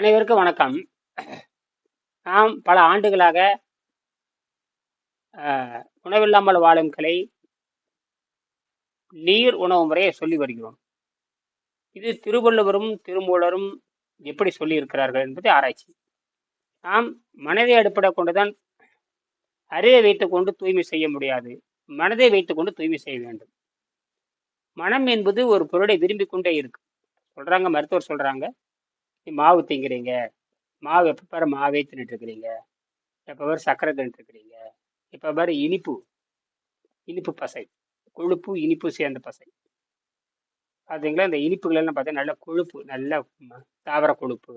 அனைவருக்கும் வணக்கம். நாம் பல ஆண்டுகளாக உணவில்லாமல் வாழும் கலை நீர் உணவு முறையை சொல்லி வருகிறோம். இது திருவள்ளுவரும் திருமூலரும் எப்படி சொல்லியிருக்கிறார்கள் என்பது ஆராய்ச்சி. நாம் மனதை அடிப்படை கொண்டுதான் அறிவை வைத்துக்கொண்டு தூய்மை செய்ய முடியாது. மனதை வைத்துக்கொண்டு தூய்மை செய்ய வேண்டும். மனம் என்பது ஒரு பொருளை விரும்பிக் கொண்டே இருக்கு. சொல்றாங்க மருத்துவர் சொல்றாங்க. மாவு திங்கிறீங்க. மாவு எப்போ பாரு மாவே தின்னுட்டுருக்குறீங்க. எப்போ பாரு சர்க்கரை தின்னுட்டுருக்குறீங்க. எப்போ இப்போ பாரு இனிப்பு. இனிப்பு பசை. கொழுப்பு இனிப்பு சேர்ந்த பசை. பார்த்தீங்களா இந்த இனிப்புகளெல்லாம் பார்த்தா நல்ல கொழுப்பு நல்ல தாவர கொழுப்பு.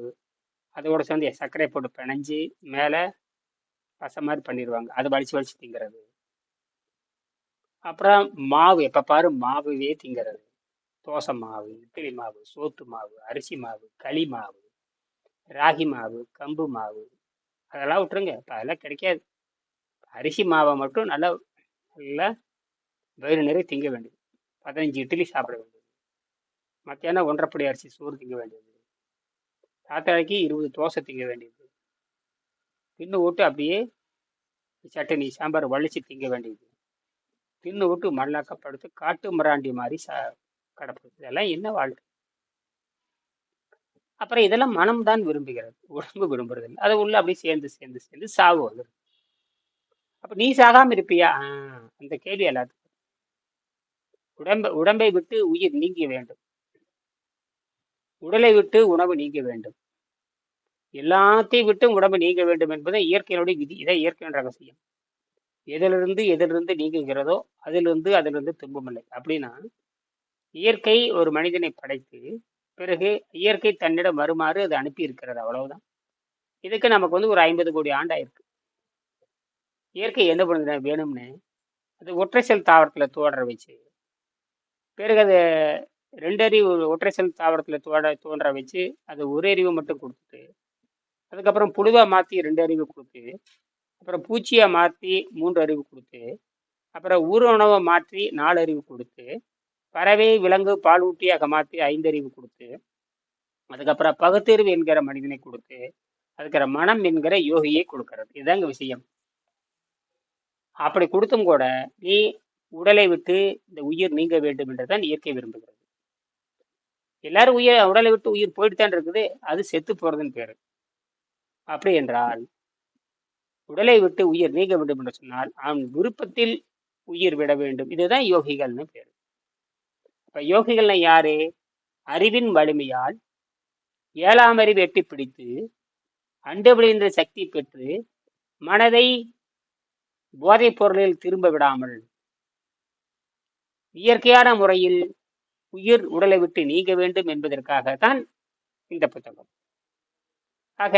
அதோட சேர்ந்து சர்க்கரை போட்டு பிணைஞ்சு மேலே பசை மாதிரி பண்ணிடுவாங்க அது வலிச்சு வலிச்சு திங்கிறது. அப்புறம் மாவு எப்போ பாரு மாவுவே திங்கிறது. தோசை மாவு இட்லி மாவு சோத்து மாவு அரிசி மாவு களி மாவு ராகி மாவு கம்பு மாவு. அதெல்லாம் விட்டுருங்க. இப்போ அதெல்லாம் கிடைக்காது. அரிசி மாவை மட்டும் நல்லா நல்லா வயிறு நிறைய திங்க வேண்டியது. பதினஞ்சு இட்லி சாப்பிட வேண்டியது. மத்தியானம் ஒன்றப்படி அரிசி சோறு திங்க வேண்டியது. தாத்தாக்கு இருபது தோசை திங்க வேண்டியது. தின்னு விட்டு அப்படியே சட்டனி சாம்பார் வலிச்சு திங்க வேண்டியது. தின்னு விட்டு மல்லாக்கப்படுத்து காட்டு மிராண்டி மாதிரி சா கடப்பு. இதெல்லாம் என்ன வாழ்க்கை? அப்புறம் இதெல்லாம் மனம் தான் விரும்புகிறது. உடம்பு விரும்புறது இல்லை. அது உள்ள அப்படியே சேர்ந்து சேர்ந்து சேர்ந்து சாவு வந்துடும் அப்ப நீ சாகாம இருப்பியா? அந்த கேள்வி எல்லாத்துக்கும். உடம்பை உடம்பை விட்டு உயிர் நீங்க வேண்டும். உடலை விட்டு உணவு நீங்க வேண்டும். எல்லாத்தையும் விட்டு உடம்பு நீங்க வேண்டும் என்பது இயற்கையினுடைய விதி. இதை இயற்கையின் ரகசியம் எதிலிருந்து எதிலிருந்து நீங்குகிறதோ அதிலிருந்து அதிலிருந்து துன்பமில்லை. அப்படின்னா இயற்கை ஒரு மனிதனை படைத்து பிறகு இயற்கை தன்னிடம் வருமாறு அது அனுப்பி இருக்கிறது அவ்வளவுதான். இதுக்கு நமக்கு வந்து ஒரு ஐம்பது கோடி ஆண்டாயிருக்கு. இயற்கை என்ன பண்ணுது வேணும்னு அது ஒற்றை செல் தாவரத்தில் தோன்ற வச்சு பிறகு அது ரெண்டறிவு ஒற்றை செல் தாவரத்தில் தோட தோன்ற வச்சு அது ஒரு அறிவு மட்டும் கொடுத்துட்டு அதுக்கப்புறம் புழுதாக மாற்றி ரெண்டு அறிவு கொடுத்து அப்புறம் பூச்சியாக மாற்றி மூன்று அறிவு கொடுத்து அப்புறம் ஊர் உணவை மாற்றி நாலு அறிவு கொடுத்து பறவை விலங்கு பாலூட்டியாக மாற்றி ஐந்தறிவு கொடுத்து அதுக்கப்புறம் பகுத்தறிவு என்கிற மனிதனை கொடுத்து அதுக்கிற மனம் என்கிற யோகியை கொடுக்கிறது. இதுதாங்க விஷயம். அப்படி கொடுத்தும் கூட நீ உடலை விட்டு இந்த உயிர் நீங்க வேண்டும் என்றுதான் இயற்கை விரும்புகிறது. எல்லாரும் உயிர் உடலை விட்டு உயிர் போயிட்டு தான் இருக்குது அது செத்து போறதுன்னு பேரு. அப்படி என்றால் உடலை விட்டு உயிர் நீங்க வேண்டும் என்று சொன்னால் அவன் விருப்பத்தில் உயிர் விட வேண்டும். இதுதான் யோகிகள்னு பேரு. இப்ப யோகிகள்னா யாரு? அறிவின் வலிமையால் ஏழாம் அறிவு எட்டி பிடித்து அண்டு விழுகின்ற சக்தி பெற்று மனதை போதைப் பொருளில் திரும்ப விடாமல் இயற்கையான முறையில் உயிர் உடலை விட்டு நீங்க வேண்டும் என்பதற்காகத்தான் இந்த புத்தகம். ஆக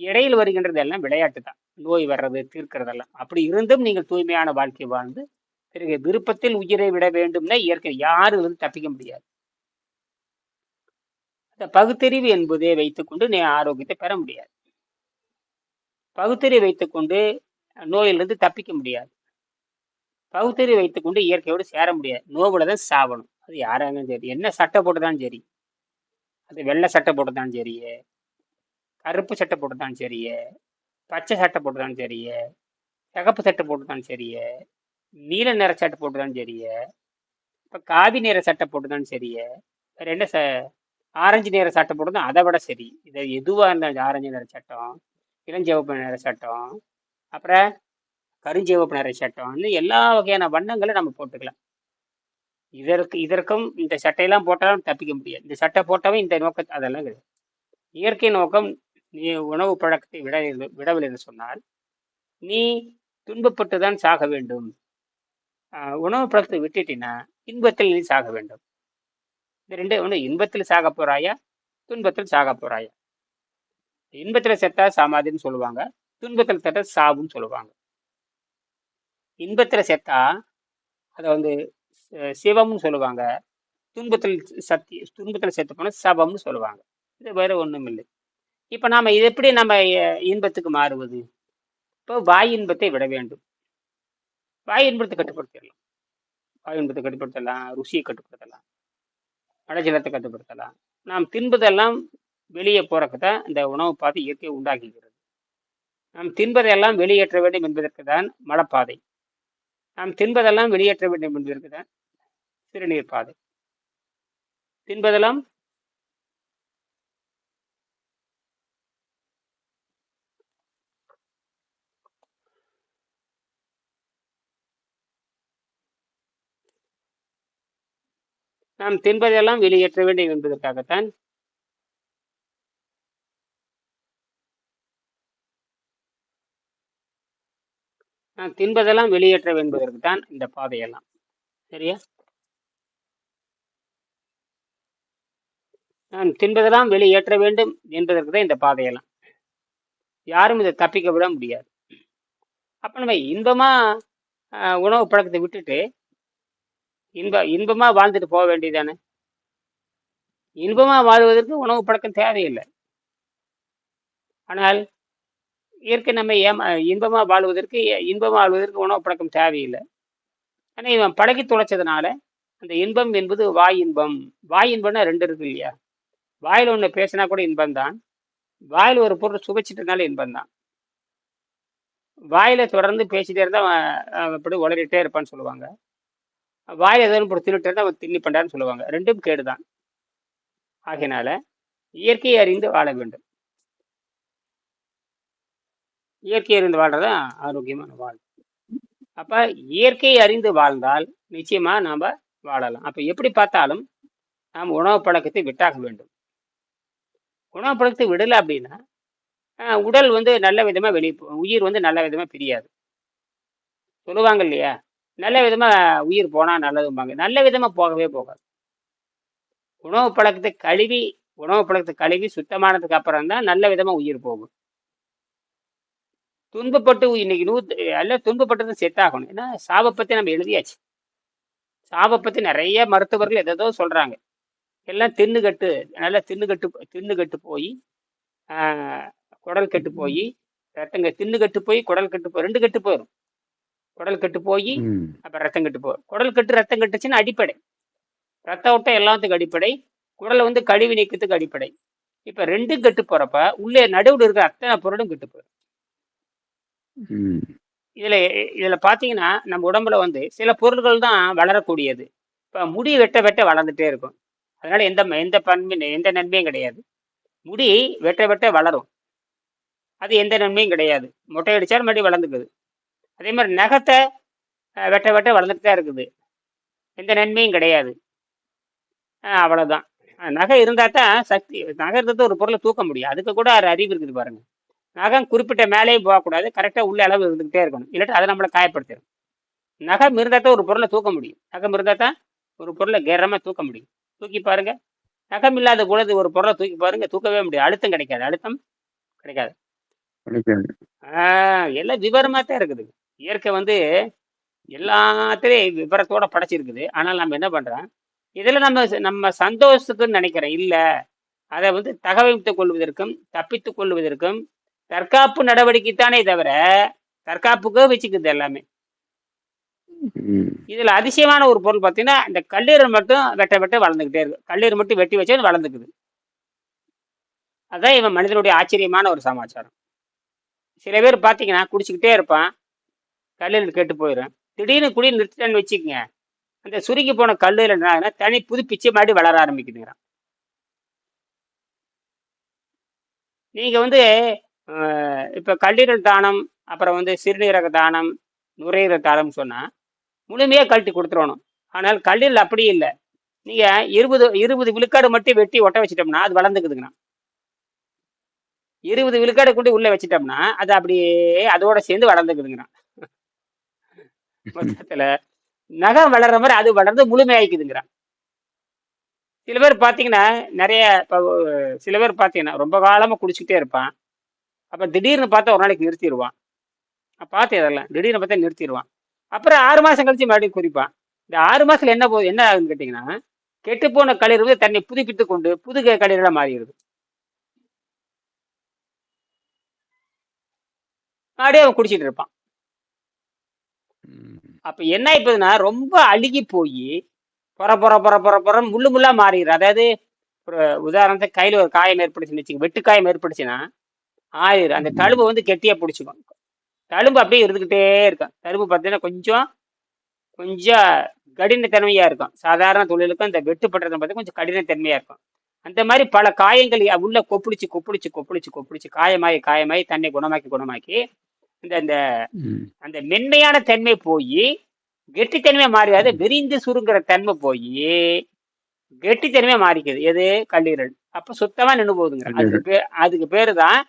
இடையில் வருகின்றது எல்லாம் விளையாட்டு தான் நோய் வர்றது தீர்க்கிறதெல்லாம். அப்படி இருந்தும் நீங்கள் தூய்மையான வாழ்க்கை வாழ்ந்து பிறகு விருப்பத்தில் உயிரை விட வேண்டும்னா இயற்கை யாரும் வந்து தப்பிக்க முடியாது. இந்த பகுத்தறிவு என்பதை வைத்துக்கொண்டு நீ ஆரோக்கியத்தை பெற முடியாது. பகுத்தறிவு வைத்துக்கொண்டு நோயிலிருந்து தப்பிக்க முடியாது. பகுத்தறிவு வைத்துக்கொண்டு இயற்கையோடு சேர முடியாது. நோவுல தான் சாவணும். அது யாராலும் சரி. என்ன சட்டை போட்டுதான் சரி. அது வெள்ளை சட்டை போட்டுதான் சரியே கருப்பு சட்டை போட்டுதான் சரியே பச்சை சட்டை போட்டுதான் சரியே சிகப்பு சட்டை போட்டுதான் சரியே நீல நிற சட்டை போட்டுதான் சரியே. இப்போ காவி நிற சட்டை போட்டுதான் சரியே. வேற என்ன ச ஆரஞ்சு நிற சட்டை போட்டுதான் அதை விட சரி. இது எதுவாக இருந்தாலும் ஆரஞ்சு நிற சட்டம் இளஞ்சிவப்பு நிற சட்டம் அப்புறம் கருஞ்சிவப்பு நிற சட்டம் இன்னும் எல்லா வகையான வண்ணங்களும் நம்ம போட்டுக்கலாம். இதற்கு இதற்கும் இந்த சட்டையெல்லாம் போட்டாலும் தப்பிக்க முடியாது. இந்த சட்டை போட்டவன் இந்த நோக்கத்தை அதெல்லாம் கிடையாது. இயற்கை நோக்கம் நீ உணவு பழக்கத்தை விட விடவில்லை என்று சொன்னால் நீ துன்பப்பட்டு தான் சாக வேண்டும். உணவு பழக்கத்தை விட்டுட்டினா இன்பத்தில் நீ சாக வேண்டும். இந்த ரெண்டு ஒன்று இன்பத்தில் சாக போறாயா துன்பத்தில் சாக போறாயா? இன்பத்தில் செத்தா சமாதின்னு சொல்லுவாங்க துன்பத்தில் செத்தா சாவுன்னு சொல்லுவாங்க. இன்பத்தில் செத்தா அதை வந்து சிவம்னு சொல்லுவாங்க துன்பத்தில் சத்தி துன்பத்தில் செத்து போனால் சபம்னு சொல்லுவாங்க. இது வேற ஒன்றும் இல்லை. இப்போ நாம் இது எப்படி நம்ம இன்பத்துக்கு மாறுவது? இப்போ வாய் இன்பத்தை விட வேண்டும். வாய் இன்பத்தை கட்டுப்படுத்திடலாம். வாய் இன்பத்தை கட்டுப்படுத்தலாம் ருசியை கட்டுப்படுத்தலாம் அடைச்சலத்தை கட்டுப்படுத்தலாம். நாம் தின்பதெல்லாம் வெளியே போறதுக்கு தான் இந்த உணவு பாதை இயற்கை உண்டாக்குகிறது. நாம் தின்பதையெல்லாம் வெளியேற்ற வேண்டும் என்பதற்கு தான் மலப்பாதை நாம் தின்பதெல்லாம் வெளியேற்ற வேண்டும் என்பதற்கு தான் சிறுநீர் பாதை தின்பதெல்லாம் நாம் தின்பதெல்லாம் வெளியேற்ற வேண்டும் என்பதற்காகத்தான் நாம் தின்பதெல்லாம் வெளியேற்ற என்பதற்கு தான் இந்த பாதையெல்லாம். சரியா? நாம் தின்பதெல்லாம் வெளியேற்ற வேண்டும் என்பதற்கு தான் இந்த பாதையெல்லாம். யாரும் இதை தப்பிக்க விட முடியாது. அப்ப நம்ம இன்பமா உணவு பழக்கத்தை விட்டுட்டு இன்ப இன்பமாக வாழ்ந்துட்டு போக வேண்டியதானே இன்பமாக வாழ்வதற்கு உணவு பழக்கம் தேவையில்லை. ஆனால் இயற்கை நம்ம ஏமா இன்பமாக வாழ்வதற்கு இன்பமாக வாழ்வதற்கு உணவு பழக்கம் தேவையில்லை. ஆனால் இவன் பழகி துளைச்சதுனால அந்த இன்பம் என்பது வாய் இன்பம். வாய் இன்பம்னா ரெண்டு இருக்கு இல்லையா? வாயில் ஒன்று பேசினா கூட இன்பம் தான் வாயில் ஒரு பொருள் சுவைச்சிட்டனால இன்பம் தான் வாயில தொடர்ந்து பேசிட்டே இருந்தால் அவன் அவன் அப்படி உளறிட்டே இருப்பான்னு சொல்லுவாங்க. வாயில் ஏதோ ஒரு திருட்டு அவன் திண்ணி பண்றான்னு சொல்லுவாங்க. ரெண்டும் கேடுதான். ஆகினால இயற்கையை அறிந்து வாழ வேண்டும். இயற்கை அறிந்து வாழ்றதான் ஆரோக்கியமான வாழ்வு. அப்ப இயற்கையை அறிந்து வாழ்ந்தால் நிச்சயமா நாம வாழலாம். அப்ப எப்படி பார்த்தாலும் நாம் உணவு பழக்கத்தை விட்டாக வேண்டும். உணவு பழக்கத்தை விடலை அப்படின்னா உடல் வந்து நல்ல விதமாக வெளியே உயிர் வந்து நல்ல விதமாக பிரியாது. சொல்லுவாங்க இல்லையா? நல்ல விதமாக உயிர் போனால் நல்லதும்பாங்க. நல்ல விதமாக போகவே போகாது. உணவு பழக்கத்தை கழுவி உணவு பழக்கத்தை கழுவி சுத்தமானதுக்கு அப்புறம் தான் நல்ல விதமாக உயிர் போகும். துன்பப்பட்டு இன்னைக்கு நூத்து எல்லாம் தான் செத்தாகணும். ஏன்னா சாவை பற்றி நம்ம எழுதியாச்சு. சாவை பற்றி நிறைய மருத்துவர்கள் எதோ சொல்கிறாங்க எல்லாம் தின்னுகட்டு நல்லா தின்னுகட்டு தின்னுகட்டு போய் குடல் கெட்டு போய் ரத்தங்க தின்னு கட்டு போய் குடல் கட்டு போய் ரெண்டு கட்டு போயிடும் குடல் கெட்டு போய் ம். அப்புறம் ரத்தம் கெட்டு போகும் குடல் கெட்டு ரத்தம் கெட்டுச்சுன்னா அடிப்படை. ரத்த ஓட்டம் எல்லாத்துக்கும் அடிப்படை. குடலை வந்து கழிவு நீக்கத்துக்கு அடிப்படை. இப்ப ரெண்டும் கெட்டு போறப்ப உள்ளே நடுவுல இருக்கிற அத்தனை பொருளும் கெட்டு போயிடும். இதுல இதுல பாத்தீங்கன்னா நம்ம உடம்புல வந்து சில பொருள்கள் தான் வளரக்கூடியது. இப்ப முடி வெட்ட வெட்ட வளர்ந்துட்டே இருக்கும். அதனால எந்த எந்த பண்பு எந்த நன்மையும் கிடையாது. முடி வெட்ட வெட்ட வளரும். அது எந்த நன்மையும் கிடையாது. மொட்டை அடிச்சாலும் மறுபடியும் வளர்ந்துக்குது. அதே மாதிரி நகத்தை வெட்ட வெட்ட வளர்ந்துட்டு தான் இருக்குது. எந்த நன்மையும் கிடையாது. அஹ், நகை இருந்தா தான் சக்தி நகை இருந்தால் ஒரு பொருளை தூக்க முடியும். அதுக்கு கூட ஒரு அறிவு இருக்குது பாருங்க. நகம் குறிப்பிட்ட மேலேயும் போகக்கூடாது. கரெக்டாக உள்ள அளவு இருந்துகிட்டே இருக்கணும். இல்லாட்டி அதை நம்மளை காயப்படுத்திடும் நகம் இருந்தால் தான் ஒரு பொருளை தூக்க முடியும். நகம் இருந்தால் தான் ஒரு பொருளை கேரமாக தூக்க முடியும். தூக்கி பாருங்க. நகம் இல்லாத குணத்து ஒரு பொருளை தூக்கி பாருங்க தூக்கவே முடியாது. அழுத்தம் கிடைக்காது. அழுத்தம் கிடைக்காது. கிடைக்காது. ஆஹ் எல்லாம் விவரமா தான் இருக்குது. இயற்கை வந்து எல்லாத்திலையும் விவரத்தோட படைச்சிருக்குது. ஆனால் நம்ம என்ன பண்றோம்? இதுல நம்ம நம்ம சந்தோஷத்துக்குன்னு நினைக்கிறேன். இல்ல. அதை வந்து தகவமைத்துக் கொள்வதற்கும் தப்பித்துக் கொள்வதற்கும் தற்காப்பு நடவடிக்கை தானே தவிர தற்காப்புக்கே வச்சுக்குது எல்லாமே. இதுல அதிசயமான ஒரு பொருள் பார்த்தீங்கன்னா இந்த கல்லீரல் மட்டும் வெட்ட வெட்ட வளர்ந்துக்கிட்டே இருக்கு. கல்லீரல் மட்டும் வெட்டி வச்சு வளர்ந்துக்குது. அதான் இவன் மனிதனுடைய ஆச்சரியமான ஒரு சமாச்சாரம். சில பேர் பார்த்தீங்கன்னா குடிச்சுக்கிட்டே இருப்பான். கல்லில் கெட்டு போயிடும் திடீர்னு குடி நிறுத்திட்டேன்னு வச்சுக்கோங்க. அந்த சுருங்கி போன கல்லில் என்ன தனி தனி புதுப்பிச்சு மாடி வளர ஆரம்பிக்குதுங்கிறான். நீங்கள் வந்து இப்போ கல்லீரல் தானம் அப்புறம் வந்து சிறுநீரக தானம் நுரையீரல் தானம்னு சொன்னால் முழுமையாக கழட்டி கொடுத்துடணும். ஆனால் கல்லீரல் அப்படி இல்லை. நீங்கள் இருபது இருபது விழுக்காடு மட்டும் வெட்டி ஒட்ட வச்சிட்டோம்னா அது வளர்ந்துக்குதுங்கண்ணா இருபது விழுக்காடு கொண்டு உள்ளே வச்சிட்டோம்னா அது அப்படியே அதோட சேர்ந்து வளர்ந்துக்குதுங்கண்ணா மொத்தத்துல நகம் வளர்ற மாதிரி அது வளர்ந்து முழுமையாக்குதுங்கிறான் சில பேர் பார்த்தீங்கன்னா நிறைய இப்போ சில பேர் பார்த்தீங்கன்னா ரொம்ப காலமா குடிச்சிக்கிட்டே இருப்பான். அப்ப திடீர்னு பார்த்தா ஒரு நாளைக்கு நிறுத்திடுவான் பார்த்து அதெல்லாம். திடீர்னு பார்த்தா நிறுத்திடுவான் அப்புறம் ஆறு மாசம் கழிச்சு மறுபடியும் குடிப்பான் இந்த ஆறு மாசத்துல என்ன போகுது என்ன ஆகுதுன்னு கேட்டிங்கன்னா கெட்டுப்போன கழிவு தன்னை புதுப்பித்து கொண்டு புது கழிவுகளாக மாறிடுது. அப்படியே அவன் குடிச்சிட்டு இருப்பான். அப்ப என்ன ஆயிப்பதுன்னா ரொம்ப அழுகி போய் பொற பொற பொற பொற பொற முள்ளு முள்ளா மாறிடுது. அதாவது ஒரு உதாரணத்துக்கு கையில ஒரு காயம் ஏற்பட்டுச்சுன்னு வச்சுங்க வெட்டு காயம் ஏற்பட்டுச்சுன்னா ஆயிரம் அந்த. தழும்பு வந்து கெட்டியா பிடிச்சிக்கும். தழும்பு அப்படியே இருந்துகிட்டே இருக்கும். தழும்பு பார்த்தீங்கன்னா கொஞ்சம் கொஞ்சம் கடினத்தன்மையா இருக்கும். சாதாரண தொழிலுக்கும் இந்த வெட்டுப்பட்டதை பார்த்தா கொஞ்சம் கடினத்தன்மையா இருக்கும். அந்த மாதிரி பல காயங்கள் உள்ள கொப்பளிச்சு கொப்பளிச்சு கொப்பளிச்சு கொப்பளிச்சு காயமாயி காயமாயி தன்னை குணமாக்கி குணமாக்கி இந்த ம். அந்த மென்மையான தன்மை போய் கெட்டித்தன்மை மாறியாது விரிந்து சுருங்குற தன்மை போய் கெட்டித்தன்மை மாறிக்குது. எது? கல்லீரல். அப்ப சுத்தமா நின்று போகுதுங்க. அதுக்கு. பேர் அதுக்கு பேரு தான்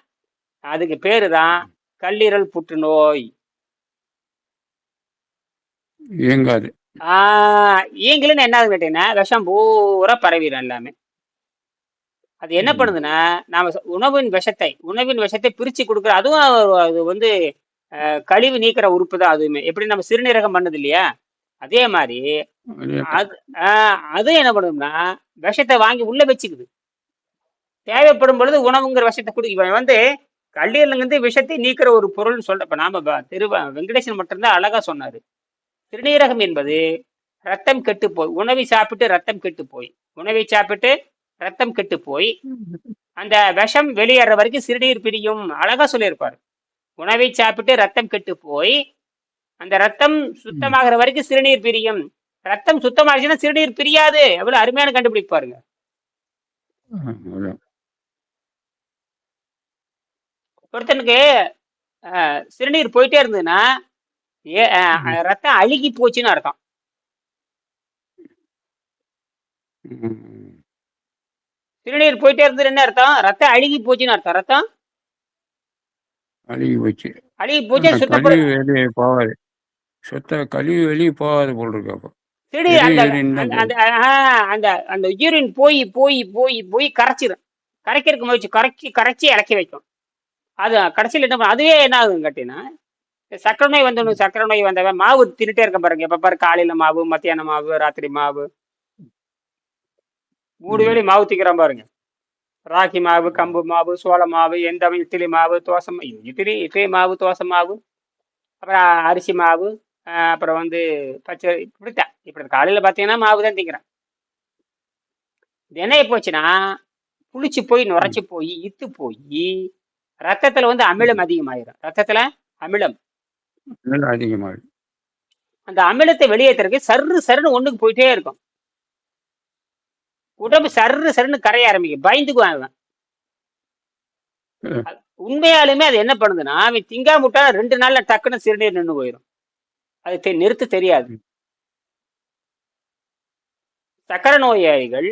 அதுக்கு பேரு தான் கல்லீரல் புற்றுநோய். இயங்காது. ஆஹ் ஈங்கிலன்னு என்னது கேட்டீங்கன்னா விஷம் பூரா பரவிடும் எல்லாமே. அது என்ன. பண்ணுதுன்னா நாம உணவின் விஷத்தை உணவின் விஷத்தை பிரிச்சு கொடுக்குற அதுவும் அது வந்து கழிவு நீக்கிற உறுப்பு தான் அதுவுமே. எப்படி நம்ம சிறுநீரகம் பண்ணுது இல்லையா? அதே மாதிரி அதே அது என்ன பண்ணும்னா விஷத்தை வாங்கி உள்ள வச்சுக்குது. தேவைப்படும் பொழுது உணவுங்கிற விஷத்தை கொடு இவன் வந்து கல்லீரலுங்கிறது விஷத்தை நீக்கிற ஒரு பொருள்னு சொல்ற இப்ப நாம திரு வெங்கடேசன் மட்டும்தான் அழகா சொன்னாரு. சிறுநீரகம் என்பது ரத்தம் கெட்டு போய் உணவை சாப்பிட்டு ரத்தம் கெட்டு போய் உணவை சாப்பிட்டு ரத்தம் கெட்டு போய் அந்த விஷம் வெளியேற வரைக்கும் சிறுநீர் பிரியும். அழகா சொல்லியிருப்பாரு. உணவை சாப்பிட்டு ரத்தம் கெட்டு போய் அந்த ரத்தம் சுத்தமாகிற வரைக்கும் சிறுநீர் பிரியும். ரத்தம் சுத்தமாகிச்சுன்னா சிறுநீர் பிரியாது. எவ்வளவு அருமையான கண்டுபிடிப்பு பாருங்க அதான். ஒருத்தனுக்கு சிறுநீர் போயிட்டே இருந்ததுன்னா ரத்தம் அழுகி போச்சுன்னு அர்த்தம். சிறுநீர் போயிட்டே இருந்தது என்ன அர்த்தம்? ரத்தம் அழுகி போச்சுன்னு அர்த்தம். ரத்தம்? அழுகி போச்சு. அழுகி போச்சு அந்த சுத்தப்பட கழிவு வெளியே போகாது. சுத்த கழிவு வெளியே போகாது போல் இருக்கு அப்போ. அந்த அந்த யூரின் போய் போய் போய் போய் கரைச்சிடும் கரைக்கிறதுக்கு முயற்சி கரைச்சி கரைச்சி இறக்கி வைக்கும். அது கடைசியில் என்ன? அதுவே என்ன ஆகுதுன்னு கேட்டீங்கன்னா சக்கரை நோய் வந்தவனுக்கு சக்கரை நோய் வந்தவன் மாவு தின்னுட்டே இருக்க பாருங்க. எப்ப பாரு காலையில மாவு மத்தியானம் மாவு ராத்திரி மாவு. மூணு ம். வேளை மாவு திக்கிறான் பாருங்க. ராகி மாவு கம்பு மாவு சோள மாவு எந்த இட்லி மாவு தோசை இட்லி இட்லி மாவு தோசை மாவு அப்புறம் அரிசி மாவு அப்புறம் வந்து பச்சை இப்படித்தான். இப்படி காலையில் பார்த்தீங்கன்னா மாவு தான் திங்கிறேன் இது என்ன போச்சுன்னா புளிச்சு போய் நுரைச்சு போய் இத்து போய் ரத்தத்துல வந்து அமிலம் அதிகமாயிரும். ரத்தத்துல அமிலம். அதிகமாகுது அந்த அமிலத்தை வெளியேற்றுறதுக்கு சர்ரு சருன்னு ஒண்ணுக்கு போயிட்டே இருக்கும். உடம்பு சர்ரு சருன்னு கரைய ஆரம்பிக்கும். பயந்துக்குவான். உண்மையாலுமே அது என்ன பண்ணுதுன்னா அவன் திங்கா முட்டா ரெண்டு நாள்ல டக்குன்னு சிறுநீர் நின்று போயிடும் அது நிறுத்த தெரியாது. சக்கரை நோயாளிகள்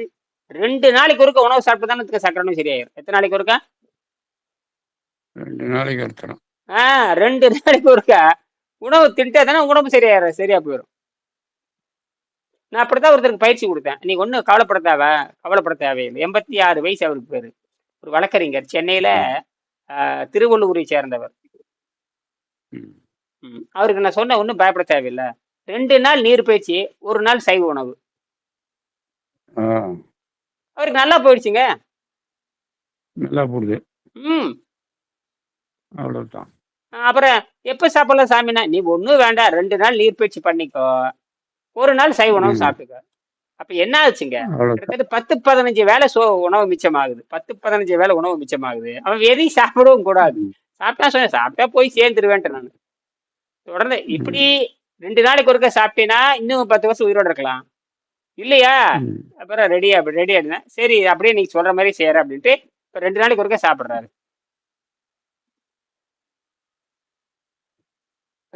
ரெண்டு நாளைக்கு ஒருக்க உணவு சாப்பிட்டு தானே சக்கரை நோய் சரியாயிரும். எத்தனை நாளைக்கு ஒருக்கா? ரெண்டு நாளைக்கு ஒருத்தரம் ஆ ரெண்டு நாளைக்கு ஒருக்கா. உணவு தின்ட்டா தானே உடம்பு சரியாயிரும் சரியா போயிடும் நான் அப்படித்தான் ஒருத்தருக்கு பயிற்சி கொடுத்தேன். நீ ஒன்றும் கவலைப்பட தேவை கவலைப்பட தேவையில்லை. எண்பத்தி ஆறு வயசு அவருக்கு பேரு. ஒரு வழக்கறிஞர் சென்னையில திருவள்ளூரை சேர்ந்தவர். அவருக்கு நான் சொன்ன ஒன்றும் பயப்பட தேவையில்லை. ரெண்டு நாள் நீர் பயிற்சி ஒரு நாள் சைவ உணவு. அவருக்கு நல்லா போயிடுச்சுங்க. நல்லா போடுது. ம். அவ்வளோதான் அப்புறம் எப்போ சாப்பிடலாம் சாமினா நீ ஒன்றும் வேண்டாம் ரெண்டு நாள் நீர் பயிற்சி பண்ணிக்கோ. ஒரு நாள் சைவ உணவு. சாப்பிட்டுக்கோ. அப்ப என்ன ஆச்சுங்க? கிட்டத்தட்ட பத்து பதினஞ்சு வேலை சோ உணவு மிச்சமாகுது. பத்து பதினஞ்சு வேலை உணவு மிச்சமாகுது. அவன் எதையும் சாப்பிடவும் கூடாது. சாப்பிட்டா சொன்னேன் சாப்பிட்டா போய் சேர்ந்துருவேன்ட்டு நான். தொடர்ந்து இப்படி ரெண்டு நாளைக்கு ஒருக்க சாப்பிட்டேன்னா இன்னும் பத்து வருஷம் உயிரோட இருக்கலாம். இல்லையா. அப்புறம் ரெடி அப்படி ரெடி ஆயிடுனேன் சரி அப்படியே நீங்க சொல்ற மாதிரி செய்யற அப்படின்ட்டு இப்ப ரெண்டு நாளைக்கு ஒருக்க சாப்பிடுறாரு.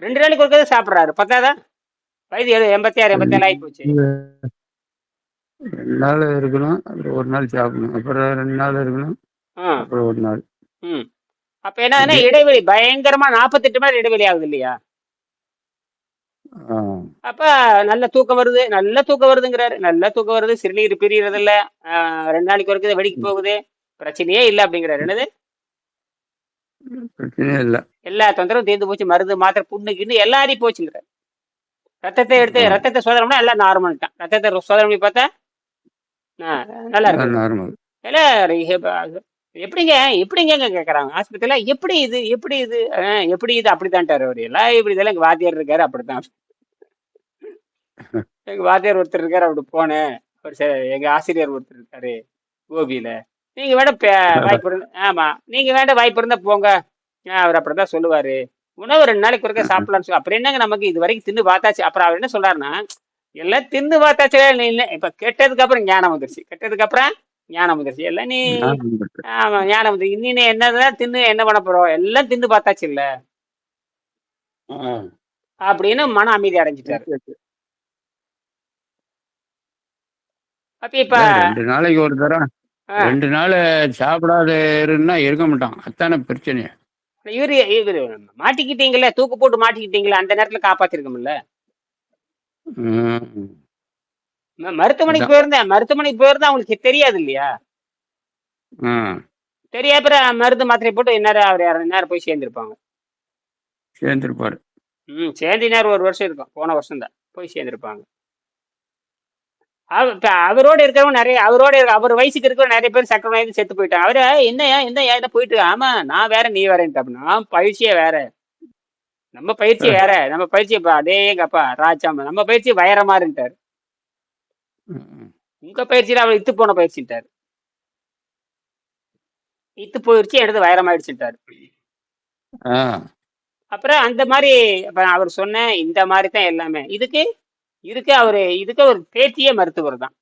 ரெண்டு நாளைக்கு ஒருக்க சாப்பிடுறாரு. பத்தாதா? வயது எழு எண்பத்தி ஆறு எண்பத்தி ஏழு ஆகி போச்சு ரெண்டு நாள் இருக்கணும் அப்புறம் ஒரு நாள் சாப்பிடணும் அப்புறம் ரெண்டு நாள் இருக்கணும் அப்புறம் ஒரு நாள். ம். அப்ப என்னன்னா இடைவெளி? பயங்கரமா நாற்பத்தெட்டு மணி இடைவெளி ஆகுது இல்லையா? அப்ப நல்ல தூக்கம் வருது நல்ல தூக்கம் வருதுங்கிறாரு. நல்ல தூக்கம் வருது சிறுநீர் பிரியறது இல்ல ரெண்டு நாளைக்கு வரைக்கும் வெடிக்கு போகுது. பிரச்சனையே இல்ல அப்படிங்கிறாரு. என்னது? பிரச்சனையே இல்லை. எல்லா தொந்தரவும் தீர்ந்து போச்சு. மருந்து மாத்திரை புண்ணு கிண்ணு எல்லாரையும் போச்சுங்கிறாரு. ரத்தத்தை எடுத்து. ரத்தத்தை சோதனை எல்லாம் நார்மல் தான். ரத்தத்தை சோதனை பண்ணி பார்த்தா நல்லா இருக்கு நார்மல் இல்ல எப்படிங்க எப்படிங்க கேக்குறாங்க? ஆஸ்பத்திரியில எப்படி இது எப்படி இது? எப்படி இது? அப்படித்தான்ட்டாரு அவரு. எல்லாம் இப்படி இதெல்லாம் எங்க வாத்தியார் இருக்காரு அப்படித்தான். எங்க வாத்தியார் ஒருத்தர் இருக்காரு அப்படி போனேன் ஒரு ச- எங்க ஆசிரியர் ஒருத்தர் இருக்காரு கோபியில. நீங்க வேணா வாய்ப்பு இருந்தா ஆமா. நீங்க வேண்டாம் வாய்ப்பு இருந்தா போங்க. அவர் அப்படிதான் சொல்லுவாரு. உணவு ரெண்டு நாளைக்கு ஒருக்க சாப்பிடலாம்னு சொல்லி அப்புறம் என்னங்க நமக்கு இது வரைக்கும் தின்னு பார்த்தாச்சு? அப்புறம் அவர் என்ன சொல்றாருன்னா எல்லாம் தின்னு பார்த்தாச்சு இல்லை இப்ப கெட்டதுக்கு அப்புறம் ஞானம் வந்துருச்சு. கெட்டதுக்கு அப்புறம் ஞானம் வந்துருச்சு. எல்லாம் நீ ஆமா ஞானம் வந்து இன்னும் என்னதான் தின்னு என்ன பண்ண போறோம் எல்லாம் தின்னு பார்த்தாச்சு இல்ல? அப்படின்னு மன அமைதி அடைஞ்சிட்டாரு. அப்ப இப்ப ரெண்டு நாளைக்கு ஒரு தரம் ரெண்டு நாள் சாப்பிடாத இருந்தா இருக்க மாட்டான். அதானே பிரச்சனை இவரு இவரு மாட்டிக்கிட்டீங்கல்ல தூக்கு போட்டு மாட்டிக்கிட்டீங்களா அந்த நேரத்துல காப்பாத்திருக்கோம்ல. மருத்துவமனைக்கு. போயிருந்தேன் மருத்துவமனைக்கு போயிருந்தா அவங்களுக்கு தெரியாது இல்லையா? ஆ தெரியாத அப்புறம் மருந்து மாத்திரை போட்டு இந்நேரம் அவர் யார் நேரம் போய் சேர்ந்திருப்பாங்க. சேர்ந்துருப்பாரு. ம் சேர்ந்து நேரம் ஒரு வருஷம் இருக்கும். போன வருஷம் தான் போய் சேர்ந்திருப்பாங்க. அவரோட இருக்கிறவங்க நிறைய அவரோட இருக்க- அவர் வயசுக்கு இருக்கிற நிறைய பேர் சக்கரை நோய் செத்து போயிட்டாங்க. அவரு என்னையா என்ன என்ன போயிட்டு ஆமா நான் வேற நீ வேறேன்ட்டு. அப்படின்னா பயிற்சியே வேற. நம்ம பயிற்சி வேற. நம்ம பயிற்சி அதேங்கப்பா ராஜாம. நம்ம பயிற்சி வைரமாருன்ட்டார் ம். உங்க பயிற்சியில அவர் இத்து போன பயிற்சிட்டார் இத்து போயிடுச்சு எடுத்து வைரமாயிடுச்சுட்டார் ஆ. அப்புறம் அந்த மாதிரி அவர் சொன்ன இந்த மாதிரி தான் எல்லாமே. இதுக்கு இதுக்கு அவரு இதுக்கு ஒரு பேச்சிய மருத்துவர் தான்.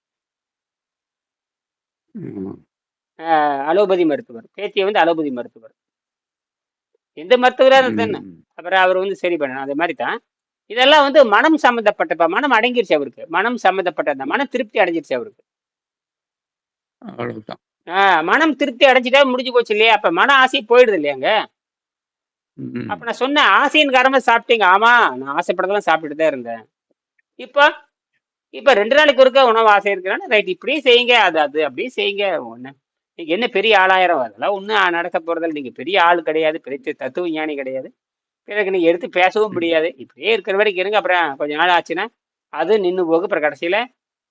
அலோபதி மருத்துவர். பேச்சிய வந்து அலோபதி மருத்துவர். எந்த மருத்துவரா இருந்தா ம். அப்புறம் அவர் வந்து சரி பண்ணணும். அதே மாதிரி தான். இதெல்லாம் வந்து மனம் சம்மந்தப்பட்ட இப்ப மனம் அடங்கிருச்சு அவருக்கு. மனம் சம்மந்தப்பட்ட அந்த மனம் திருப்தி அடைஞ்சிருச்சு அவருக்கு. ஆஹ் மனம் திருப்தி அடைஞ்சிட்டா முடிஞ்சு போச்சு இல்லையா? அப்ப மன ஆசை போயிடுது இல்லையாங்க. அப்ப நான் சொன்ன ஆசையின் காரணமா சாப்பிட்டீங்க. ஆமா நான் ஆசைப்படலாம் சாப்பிட்டுட்டு தான் இருந்தேன். இப்போ இப்ப ரெண்டு நாளைக்கு ஒருக்க உணவு ஆசை இருக்கிறான்னு ரைட் இப்படியே செய்யுங்க அது அது அப்படியே செய்யுங்க ஒண்ணு. நீங்க என்ன பெரிய ஆளாயிரம் அதெல்லாம் ஒன்றும் நடக்க போறதில்ல. நீங்க பெரிய ஆள் கிடையாது பெரிய தத்துவ ஞானி கிடையாது. பிறகு நீங்க எடுத்து பேசவும் முடியாது. இப்படியே இருக்கிற வரைக்கும் இருங்க அப்புறம் கொஞ்ச நாள் ஆச்சுன்னா அது நின்று போக. அப்புறம் கடைசியில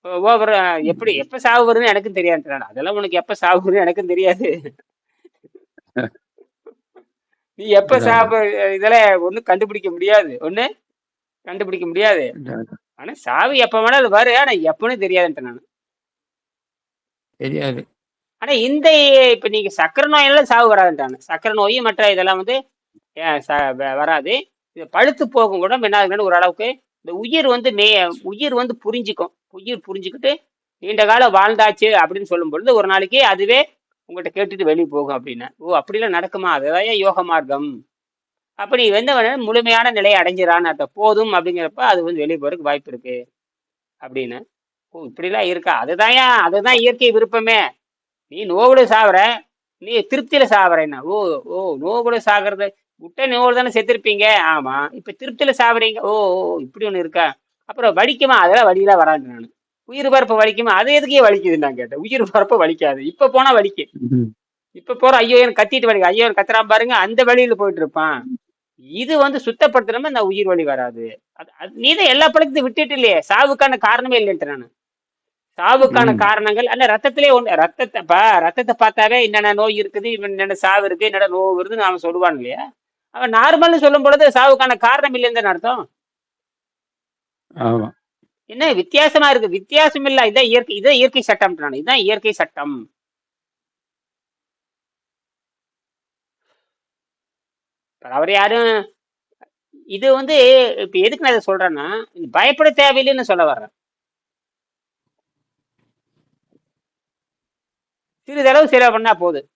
ஓவர் எப்படி எப்ப சாவு வருதுன்னு எனக்கும் தெரியாது அதெல்லாம் உனக்கு எப்ப சாவு வருதுன்னு எனக்கும் தெரியாது. நீ எப்ப சாவு இதெல்லாம் ஒண்ணும் கண்டுபிடிக்க முடியாது. ஒண்ணு கண்டுபிடிக்க முடியாது. ஆனா சாவு எப்ப வேணாலும் வரு ஆனா எப்பன்னு தெரியாதுன்ட்டு நான். தெரியாது. ஆனா இந்த இப்ப நீங்க சக்கரை நோயெல்லாம் சாவு வராதுன்ட்டாங்க சக்கரை நோய் மற்ற இதெல்லாம் வந்து வராது. இது பழுத்து போகும் கூட என்ன ஆகுதுன்னா ஒரு அளவுக்கு இந்த உயிர் வந்து மே உயிர் வந்து புரிஞ்சுக்கும். உயிர் புரிஞ்சுக்கிட்டு நீண்ட காலம் வாழ்ந்தாச்சு அப்படின்னு சொல்லும் பொழுது ஒரு நாளைக்கு அதுவே உங்கள்கிட்ட கேட்டுட்டு வெளியே போகும் அப்படின்னு ஓ அப்படிலாம் நடக்குமா? அதுதான் யோக மார்க்கம்? அப்ப நீ வந்து அவன முழுமையான நிலையை அடைஞ்சிடான்னு அர்த்தம். போதும் அப்படிங்கிறப்ப அது வந்து வெளியே போறதுக்கு வாய்ப்பு இருக்கு. அப்படின்னு. ஓ இப்படிலாம் இருக்கா? அதுதான் அதுதான் இயற்கை விருப்பமே. நீ நோவுல சாவற. நீ திருப்தியில சாவறேன்னா ஓ ஓ நோவுல சாகிறது. முட்டை நோவுல தானே செத்துருப்பீங்க? ஆமா. இப்ப திருப்தியில சாவறீங்க? ஓ ஓ இப்படி ஒண்ணு இருக்கா? அப்புறம் வலிக்குமா? அதெல்லாம் வலியெல்லாம் வராது நான். உயிர் பரப்ப வலிக்குமா? அது எதுக்கே வலிக்குதுன்னு நான் கேட்டேன். உயிர் பரப்ப வலிக்காது. இப்ப போனா வலிக்கு. இப்ப போற ஐயோ கத்திட்டு வலி ஐயோ கத்துறான் பாருங்க. அந்த வழியில போயிட்டு இருப்பான். இது வந்து சுத்தப்படுத்தணுமா இந்த உயிர் வலி வராது. நீ தான் எல்லா பழக்கத்தையும் விட்டுட்டு இல்லையே. சாவுக்கான காரணமே இல்லைன்ட்டு நான். சாவுக்கான. காரணங்கள் ஆனா ரத்தத்திலே ஒண்ணு ரத்தத்தை பா ரத்தத்தை பார்த்தாவே என்னென்ன நோய் இருக்குது இவன் என்னென்ன சாவு இருக்கு என்னென்ன நோய் வருதுன்னு அவன் சொல்லுவான் இல்லையா? அவன் நார்மல்னு சொல்லும் பொழுது சாவுக்கான காரணம் இல்லைன்னு அர்த்தம்? ஆமா. என்ன வித்தியாசமா இருக்கு? வித்தியாசம் இல்ல. இதான் இயற்கை இதான் இயற்கை சட்டம் நான் இதுதான் இயற்கை சட்டம். அவர் யாரும் இது வந்து இப்ப எதுக்கு நான் இதை சொல்றேன்னா பயப்பட தேவையில்லைன்னு சொல்ல வர்றேன் சிறிதளவு செலவு பண்ணா போதும்.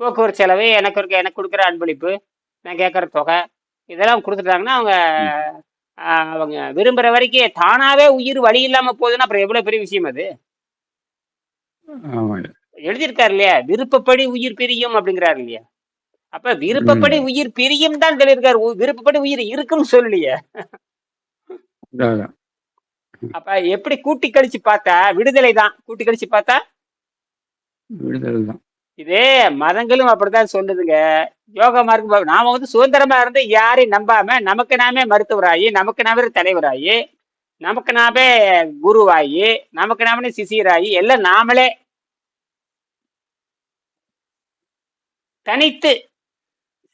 போக்குவரத்து செலவு எனக்கு இருக்க எனக்கு கொடுக்குற அன்பளிப்பு நான் கேட்குற தொகை இதெல்லாம் கொடுத்துட்டாங்கன்னா அவங்க அவங்க விரும்புற வரைக்கும் தானாவே உயிர் வழி இல்லாம போகுதுன்னா அப்புறம் எவ்வளவு பெரிய விஷயம் அது? எழுதியிருக்காரு இல்லையா? விருப்பப்படி உயிர் பிரியும் அப்படிங்கிறாரு இல்லையா? அப்ப விருப்பப்படி உயிர் பிரியும் தான் சொல்லியிருக்காரு. விருப்பப்படி உயிர் இருக்குன்னு சொல்லலையே. அப்ப எப்படி கூட்டி கழிச்சு பார்த்தா? விடுதலை தான். கூட்டி கழிச்சு பார்த்தா? விடுதலை தான். இதே மதங்களும் அப்படித்தான் சொல்லுதுங்க. யோகா மார்க்கம் நாம வந்து சுதந்திரமா இருந்து யாரையும் நம்பாம நமக்கு நாமே மருத்துவராகி நமக்கு நாமே தலைவராகி நமக்கு நாமே குருவாகி நமக்கு நாமே சிசியராகி எல்லாம் நாமளே தனித்து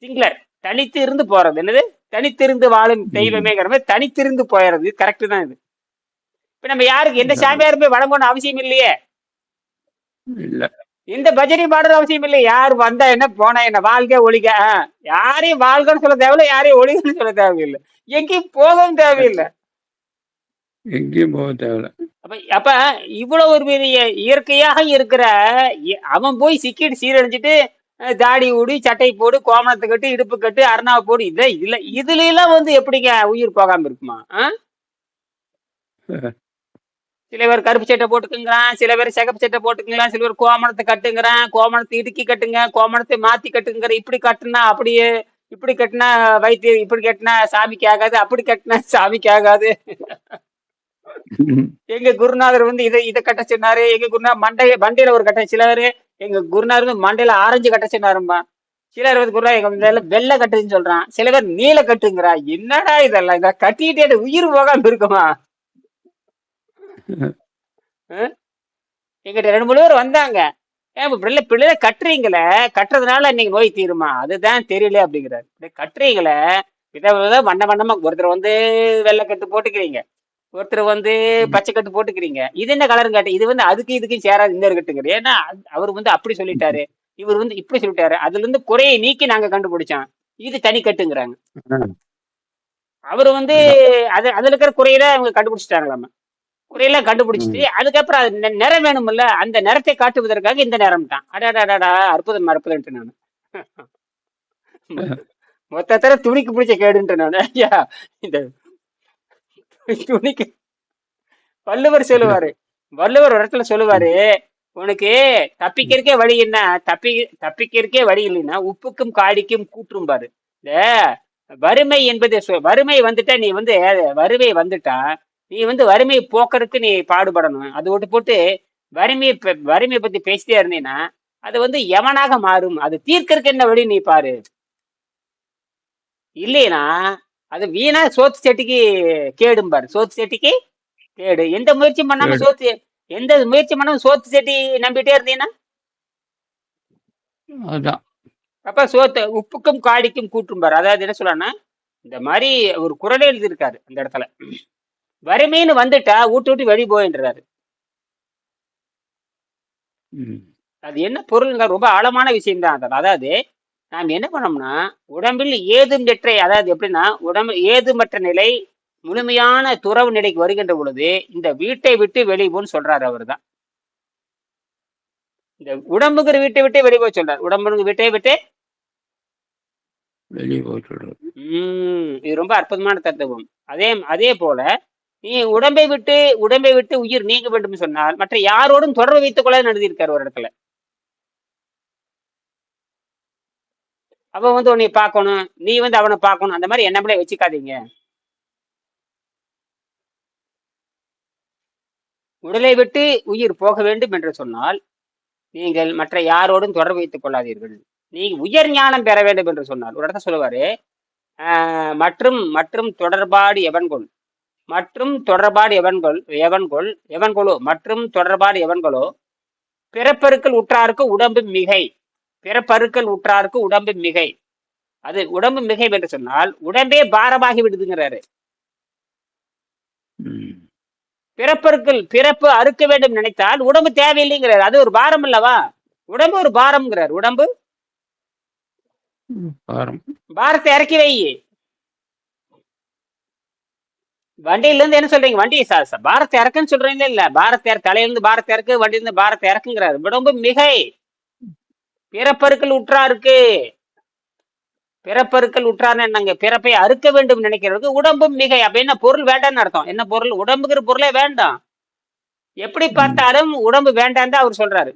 சிங்களர் தனித்து இருந்து போறது. என்னது? தனித்திருந்து வாழும் தெய்வமேங்கிற மாதிரி தனித்திருந்து போயிடுறது கரெக்ட் தான் இது. இப்ப நம்ம யாருக்கு? எந்த சாமியாருமே வழங்கணும்னு அவசியம் இல்லையே? இல்ல. இந்த பஜனை பாடுற அவசியம் இல்லை யார் வந்தா என்ன போனா என்ன? வாழ்க்கை ஒழிக்க ஆ, யாரையும் வாழ்க்கைன்னு சொல்ல தேவையில்லை யாரையும் ஒழிக்கன்னு சொல்ல தேவையில்லை. எங்கேயும் போகவும் தேவையில்லை. எங்கேயும் போக தேவையில்ல. அப்ப அப்ப இவ்வளவு ஒரு பெரிய இயற்கையாக இருக்கிற அவன் போய் சிக்கிட்டு சீரழிஞ்சிட்டு தாடி ஊடி சட்டை போடு கோமணத்தை கட்டு இடுப்பு கட்டு அருணாவை போடு. இல்ல இல்ல இதுல எல்லாம் வந்து எப்படிங்க உயிர் போகாம இருக்குமா? சில பேர் கருப்பு சட்டை போட்டுக்குங்கிறான் சில பேர் சிகப்பு சட்டை போட்டுக்குங்கிறான் சில பேர் கோமணத்தை கட்டுங்கிறான் கோமணத்தை இடுக்கி கட்டுங்க கோமணத்தை மாத்தி கட்டுங்கிற இப்படி கட்டுனா அப்படியே இப்படி கட்டினா வயிற்று இப்படி கட்டினா சாமிக்கு ஆகாது அப்படி கட்டினா சாமிக்கு ஆகாது. எங்க குருநாதர் வந்து இதை இதை கட்ட சொன்னாரு எங்க குருநாதர் மண்டை மண்டையில ஒரு கட்ட சிலர் எங்க குருநாதர் மண்டையில ஆரஞ்சு கட்ட சொன்னாரும்பா. சிலர் வந்து குருநாதர் எங்க மண்டையில வெள்ளை கட்டுன்னு சொல்றான். சில பேர் நீல கட்டுங்கிறா. என்னடா இதெல்லாம்? இதை கட்டிக்கிட்டே உயிர் போகாம இருக்குமா? எங்கிட்ட ரெண்டு மூணு பேர் வந்தாங்க. ஏன் பிள்ளை பிள்ளை கட்டுறீங்களே? கட்டுறதுனால நீங்க நோய் தீருமா? அதுதான் தெரியல அப்படிங்கிறாரு. இப்படி கட்டுறீங்களே? வித வித வண்ண வண்ணமா ஒருத்தர் வந்து வெள்ளை கட்டு போட்டுக்கிறீங்க. ஒருத்தர் வந்து பச்சை கட்டு போட்டுக்கிறீங்க. இது என்ன கலரும் காட்டு இது வந்து அதுக்கு இதுக்கும் சேராது இந்த கட்டுங்கிறது ஏன்னா அவர் வந்து அப்படி சொல்லிட்டாரு. இவர் வந்து இப்படி சொல்லிட்டாரு. அதுல இருந்து குறையை நீக்கி நாங்க கண்டுபிடிச்சோம். இது தனி கட்டுங்கிறாங்க. அவர் வந்து அது அதுல இருக்கிற குறையில அவங்க கண்டுபிடிச்சிட்டாங்களாம. குறையெல்லாம் கண்டுபிடிச்சிட்டு அதுக்கப்புறம் அது நிறம் வேணும்ல அந்த நிறத்தை காட்டுவதற்காக இந்த நிறம் தான். அடாடாடா அற்புதம் அற்புதம்ட்டு நான். மொத்தத்துல துணிக்கு பிடிச்ச கேடுன்ட்டு நான். ஐயா இந்த துணிக்கு. வள்ளுவர் சொல்லுவாரு. வள்ளுவர் ஒரு இடத்துல சொல்லுவாரு உனக்கு தப்பிக்கிறக்கே வழி என்ன? தப்பி தப்பிக்கிறக்கே வழி இல்லைன்னா உப்புக்கும் காடிக்கும் கூற்றும் பாரு. இந்த வறுமை என்பது சொ- வறுமை வந்துட்டா நீ வந்து வறுமை வந்துட்டா நீ வந்து வறுமையை போக்குறதுக்கு நீ பாடுபடணும். அது விட்டு போட்டு வறுமையை வறுமையை பத்தி பேசிட்டே இருந்தீங்கன்னா அது வந்து எவனாக மாறும். அது தீர்க்கறதுக்கு என்ன வழி நீ பாரு. இல்லைன்னா அது வீணா சோத்து செட்டிக்கு கேடும் பாரு. சோத்து செட்டிக்கு கேடு. எந்த முயற்சி பண்ணாம. சோத்து எந்த முயற்சி பண்ணாம சோத்து செட்டி நம்பிட்டே இருந்தீங்கன்னா அதான். அப்ப சோத்து உப்புக்கும் காடிக்கும் கூற்றும் பாரு. அதாவது என்ன சொல்லலாம்னா இந்த மாதிரி ஒரு குரல் எழுதியிருக்காரு அந்த இடத்துல. வறுமைன்னு வந்துட்டா ஊட்டு விட்டு வெளி போயின்றாரு. அது என்ன பொருளுங்க ரொம்ப ஆழமான விஷயம் தான் அதாவது நாம் என்ன பண்ணோம்னா உடம்பில் ஏதும் நெற்றை அதாவது எப்படின்னா உடம்பு ஏதுமற்ற நிலை முழுமையான துறவு நிலைக்கு வருகின்ற பொழுது இந்த வீட்டை விட்டு வெளியே சொல்றாரு அவர் தான் இந்த உடம்புங்கிற வீட்டை விட்டு வெளியே போய் சொல்றாரு. உடம்புங்கிற வீட்டை விட்டு வெளியே போய் சொல்றது உம் இது ரொம்ப அற்புதமான தத்துவம். அதே அதே போல நீ உடம்பை விட்டு உடம்பை விட்டு உயிர் நீங்க வேண்டும் சொன்னால் மற்ற யாரோடும் தொடர்பு வைத்துக் கொள்ள எழுதியிருக்காரு ஒரு இடத்துல. அவன் வந்து உன்னை பார்க்கணும் நீ வந்து அவனை பார்க்கணும் அந்த மாதிரி எண்ணங்களே வச்சுக்காதீங்க. உடலை விட்டு உயிர் போக வேண்டும் என்று சொன்னால் நீங்கள் மற்ற யாரோடும் தொடர்பு வைத்துக் கொள்ளாதீர்கள். நீ உயர் ஞானம் பெற வேண்டும் என்று சொன்னால் ஒரு இடத்த சொல்லுவாரு மற்றும் மற்றும் தொடர்பாடு எவன்கொள் மற்றும் தொடர்பாடு எவன்கொள் எவன்கொள் எவன்கொளோ மற்றும் தொடர்பாடு எவன்களோ பிறப்பெருக்கள் உற்றாருக்கு உடம்பு மிகை. பிறப்பருக்கள் உற்றாருக்கு உடம்பு மிகை. அது உடம்பு மிகை என்று சொன்னால் உடம்பே பாரமாகி விடுதுங்கிறாரு. பிறப்பருக்கள் பிறப்பு அறுக்க வேண்டும் நினைத்தால் உடம்பு தேவையில்லைங்கிறாரு. அது ஒரு பாரம் அல்லவா? உடம்பு ஒரு பாரம்ங்கிறார். உடம்பு? பாரம். பாரத்தை இறக்கி வை. வண்டியில இருந்து என்ன சொல்றீங்க? வண்டி பாரத்தை இறக்குன்னு சொல்றீங்க இல்ல. பாரத்தை இற- தலையிலிருந்து பாரத்தை இறக்கு வண்டியிலிருந்து பாரத்தை இறக்குங்கிறாரு. உடம்பு மிகை. பிறப்பருக்கள் உற்றாருக்கு பிறப்பருக்கள் உற்றார்னு என்னங்க? பிறப்பை அறுக்க வேண்டும் நினைக்கிறதுக்கு உடம்பும் மிகை. அப்ப என்ன பொருள் வேண்டாம்னு அர்த்தம். என்ன பொருள்? உடம்புங்கிற பொருளே வேண்டாம். எப்படி பார்த்தாலும் உடம்பு வேண்டாம் தான் அவர் சொல்றாரு.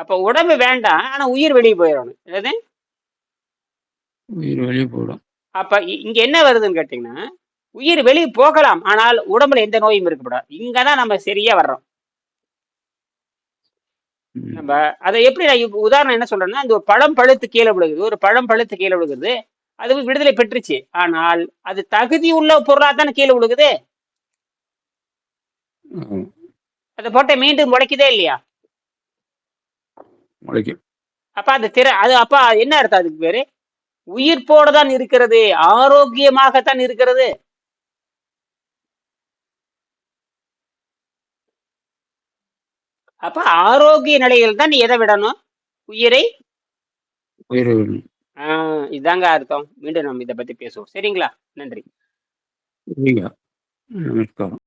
அப்ப உடம்பு வேண்டாம் ஆனா உயிர் வெளியே போயிடணும். என்னது? உயிர் வெளியே போயிடும். அப்ப இங்க என்ன வருதுன்னு கேட்டீங்கன்னா உயிர் வெளியே போகலாம். ஆனால் உடம்புல எந்த நோயும் இருக்கக்கூடாது. இங்கதான் நம்ம சரியா வர்றோம். நம்ம அதை எப்படி நான் உதாரணம் என்ன சொல்றேன்னா இந்த ஒரு பழம் பழுத்து கீழே விழுகுது. ஒரு பழம் பழுத்து கீழே விழுகுது. அது விடுதலை பெற்றுச்சு. ஆனால் அது தகுதி உள்ள பொருளா தானே கீழே விழுகுது. அதை போட்ட மீண்டும் முளைக்குதே இல்லையா? முளைக்கும் அப்ப அது திற அது அப்ப என்ன அர்த்தம் அதுக்கு பேரு? உயிர்ப்போட தான் இருக்கிறது. ஆரோக்கியமாகத்தான் இருக்கிறது. அப்ப ஆரோக்கிய நிலையில் தான் நீ எதை விடணும்? உயிரை? உயிரை ஆஹ் இதாங்க அர்த்தம். மீண்டும் நம்ம இதை பத்தி பேசுவோம். சரிங்களா? நன்றி. நமஸ்காரம்.